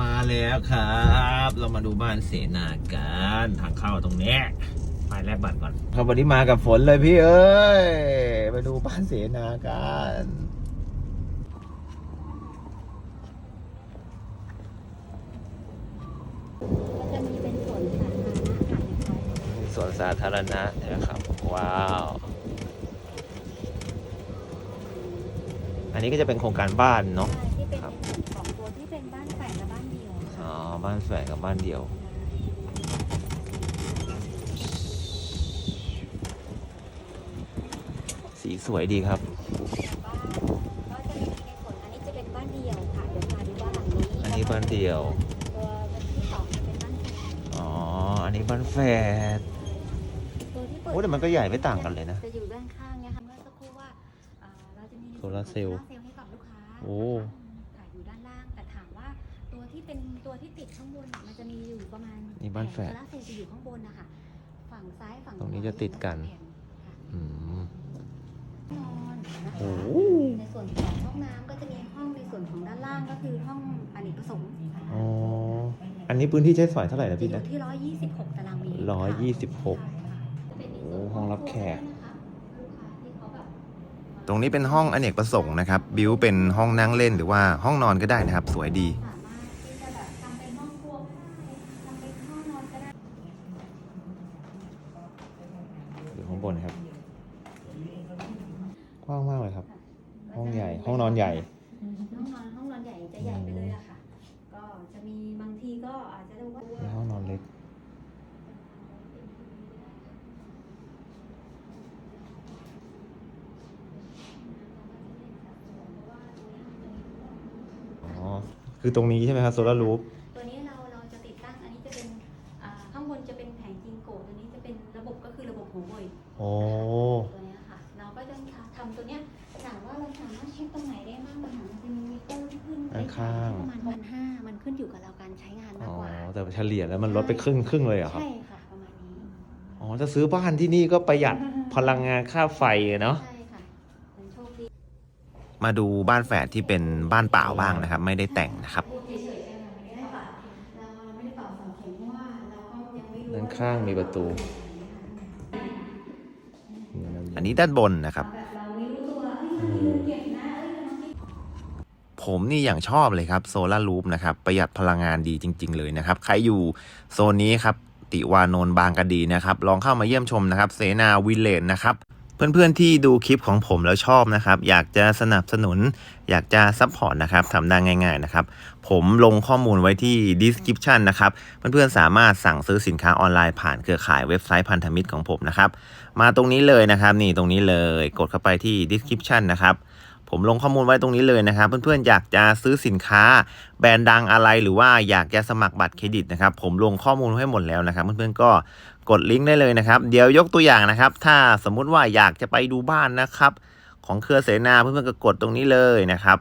มาแล้วครับ เรามาดูบ้านเสนากันทางเข้าตรงนี้ไปแลกบัตรก่อนครับวันนี้มากับฝนเลยพี่เอ้ยไปดูบ้านเสนากันก็จะมีเป็นสวนสาธารณะค่ะในซอยสวนสาธารณะนะครับ ว้าว อันนี้ก็จะเป็นโครงการบ้านเนาะ บ้านแฝดกับบ้านเดี่ยวสีสวยดีครับก็จะมีในส่วนอันนี้จะเป็นบ้านเดี่ยวค่ะเดี๋ยวพาดูบ้านหลังนี้อันนี้บ้านเดี่ยวตัวที่สองจะเป็นบ้านแฝดอ๋อ อันนี้บ้านแฝดตัวที่เปิดโอ้แต่มันก็ใหญ่ไม่ต่างกันเลยนะ จะอยู่ด้านข้างเนี่ยค่ะเมื่อสักครู่ว่าอ่าเราจะมีในโซลาร์เซลล์โซลาร์เซลล์ให้กับลูกค้าโอ้ ที่เป็นตัวที่ติดข้างบนเนี่ยมันจะมีอยู่ประมาณนี่บ้านแฝดโซลาร์เซลล์จะอยู่ข้างบนนะคะฝั่งซ้ายฝั่งตรงนี้จะติดกันแผ่ค่ะอืม นอนนะคะโอ้ในส่วนของห้องน้ำก็จะมีห้องในส่วนของด้านล่างก็คือห้องอเนกประสงค์อ๋อ อันนี้พื้นที่ใช้สอยเท่าไหร่นะจะพี่อยู่นะที่ 126 ตารางเมตรร้อยยี่สิบหกใช่ค่ะจะเป็นในส่วนโอ้ห้องรับแขกนะคะลูกค้าที่เขาแบบตรงนี้เป็นห้องอเนกประสงค์นะครับ บิวเป็นห้องนั่งเล่นหรือว่าห้องนอนก็ได้นะครับ สวยดีสามารถที่จะแบบทำเป็นห้องครัวก็ได้ทำเป็นห้องนอนก็ได้ อยู่ข้างบนครับ กว้างมากเลยครับ ห้องใหญ่ ห้องนอนใหญ่ ห้องนอนห้องนอนใหญ่จะใหญ่ไปเลยอะค่ะ ก็จะมีบางทีก็อาจจะดูว่ามีห้องนอนเล็กอ๋อคือตรงนี้ใช่ไหมครับโซลารูฟ โอ้ตัวเนี้ยค่ะ เราก็จะทำตัวเนี้ยถามว่าเราสามารถเช็คตรงไหนได้บ้างมันจะมีมิเตอร์ที่ขึ้นข้างๆ ประมาณพันห้ามันขึ้นอยู่กับเราการใช้งานมากอ๋อกว่าแต่เฉลี่ยแล้วมันลดไปครึ่งครึ่งเลยเหรอครับ ใช่ค่ะ ประมาณนี้ อ๋อถ้าซื้อบ้านที่นี่ก็ประหยัดพลังงานค่าไฟอะเนาะ ใช่ค่ะมันโชคดี มาดูบ้านแฝดที่เป็นบ้านเปล่าบ้างนะครับ ไม่ได้แต่งนะครับพูดเฉยๆได้ไหมไม่ได้ค่ะเราไม่ได้ตอบสองเข็มเพราะว่าเราก็ยังไม่รู้ด้านข้างมีประตู อันนี้ด้านบนนะครับ ผมนี่อย่างชอบเลยครับโซลารูปนะครับ ประหยัดพลังงานดีจริง ๆ เลยนะครับ ใครอยู่โซนนี้ครับ ติวานนท์บางกะดีนะครับ ลองเข้ามาเยี่ยมชมนะครับ เสนาวิลเลนนะครับ เพื่อนๆที่ดูคลิปของผมแล้วชอบนะครับ อยากจะสนับสนุน อยากจะซัพพอร์ตนะครับทำได้ง่าย ๆนะครับ ผมลงข้อมูลไว้ที่ description นะครับ เพื่อนๆสามารถสั่งซื้อสินค้าออนไลน์ผ่านเครือข่ายเว็บไซต์พันธมิตรของผมนะครับ มาตรงนี้เลยนะครับ นี่ตรงนี้เลยกดเข้าไปที่ description นะครับผมลงข้อมูลไว้ตรงนี้เลยนะครับ เพื่อนๆอยากจะซื้อสินค้า แบรนด์ดังอะไรหรือว่าอยากจะสมัครบัตรเครดิตนะครับ ผมลงข้อมูลให้หมดแล้วนะครับ เพื่อนๆก็ กดลิงก์ได้เลยนะครับ เดี๋ยวยกตัวอย่างนะครับ ถ้าสมมุติว่าอยากจะไปดูบ้านนะครับ ของเครือเสนาเพื่อนๆก็กดตรงนี้เลยนะครับ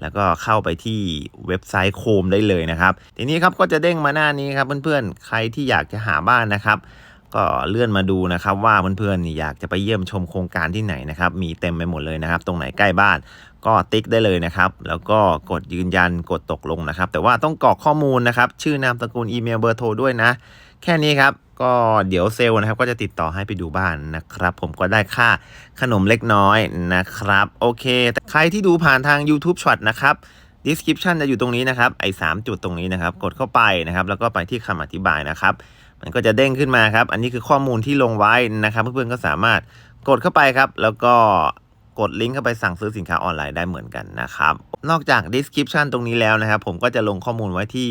แล้วก็เข้าไปที่เว็บไซต์โคมได้เลยนะครับ ทีนี้ครับก็จะเด้งมาหน้านี้ครับเพื่อนๆ ใครที่อยากจะหาบ้านนะครับ ก็เลื่อนมาดูนะครับว่าเพื่อนๆอยากจะไปเยี่ยมชมโครงการที่ไหนนะครับ มีเต็มไปหมดเลยนะครับ ตรงไหนใกล้บ้านก็ติ๊กได้เลยนะครับ แล้วก็กดยืนยันกดตกลงนะครับ แต่ว่าต้องกรอกข้อมูลนะครับ ชื่อนามสกุลอีเมลเบอร์โทรด้วยนะ แค่นี้ครับ ก็เดี๋ยวเซลล์นะครับก็จะติดต่อให้ไปดูบ้านนะครับ ผมก็ได้ค่าขนมเล็กน้อยนะครับ โอเค แต่ใครที่ดูผ่านทาง YouTube Short นะครับ description จะอยู่ตรงนี้นะครับ ไอ้สามจุดตรงนี้นะครับ กดเข้าไปนะครับ แล้วก็ไปที่คำอธิบายนะครับ มันก็จะเด้งขึ้นมาครับ อันนี้คือข้อมูลที่ลงไว้นะครับ เพื่อนๆก็สามารถกดเข้าไปครับ แล้วก็ กดลิงก์เข้าไปสั่งซื้อสินค้าออนไลน์ได้เหมือนกันนะครับ นอกจาก description ตรงนี้แล้วนะครับ ผมก็จะลงข้อมูลไว้ที่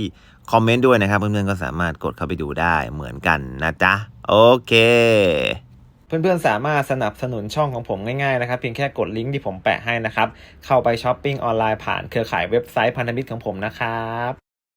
คอมเมนต์ด้วยนะครับ เพื่อนๆก็สามารถกดเข้าไปดูได้เหมือนกันนะจ๊ะ โอเค เพื่อนๆสามารถสนับสนุนช่องของผมง่ายๆนะครับ เพียงแค่กดลิงก์ที่ผมแปะให้นะครับ เข้าไปช้อปปิ้งออนไลน์ผ่านเครือข่ายเว็บไซต์พันธมิตรของผมนะครับ